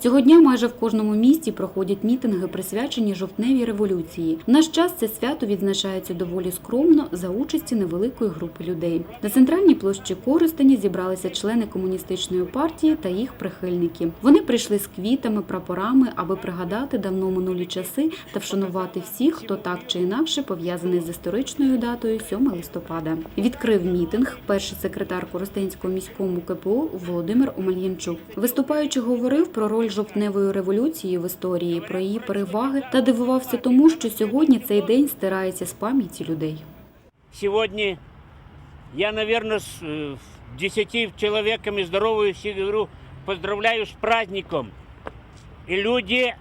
Цього дня майже в кожному місті проходять мітинги, присвячені жовтневій революції. В наш час це свято відзначається доволі скромно за участі невеликої групи людей. На центральній площі Коростені зібралися члени комуністичної партії та їх прихильники. Вони прийшли з квітами, прапорами, аби пригадати давно минулі часи та вшанувати всіх, хто так чи інакше пов'язаний з історичною датою 7 листопада. Відкрив мітинг перший секретар Коростенського міському КПУ Володимир Омельянчук. Виступаючи, говорив про роль жовтневої революції в історії, про її переваги та дивувався тому, що сьогодні цей день стирається з пам'яті людей. Сегодня я, наверное, с э, десяти человеками здороваюсь и говорю, поздравляю с праздником. И люди,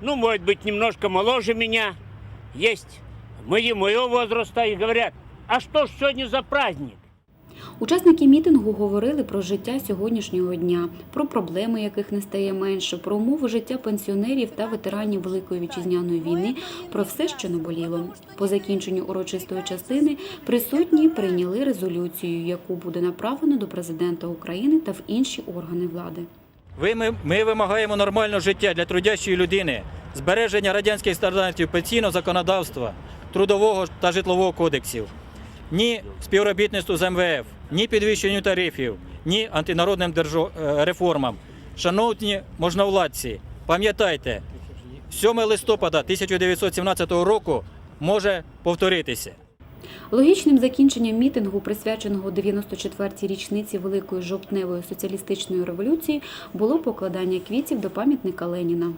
ну, может быть, немножко моложе меня, есть мои, моего возраста, и говорят, а что ж сегодня за праздник? Учасники мітингу говорили про життя сьогоднішнього дня, про проблеми, яких не стає менше, про умови життя пенсіонерів та ветеранів Великої вітчизняної війни, про все, що наболіло. По закінченню урочистої частини присутні прийняли резолюцію, яку буде направлено до президента України та в інші органи влади. Ви, ми, ми вимагаємо нормального життя для трудящої людини, збереження радянських стандартів пенсійного законодавства, трудового та житлового кодексів, ні співробітництву з МВФ, ні підвищенню тарифів, ні антинародним держо- е, реформам. Шановні можновладці, пам'ятайте, 7 листопада 1917 року може повторитися. Логічним закінченням мітингу, присвяченого 94-й річниці Великої жовтневої соціалістичної революції, було покладання квітів до пам'ятника Леніна.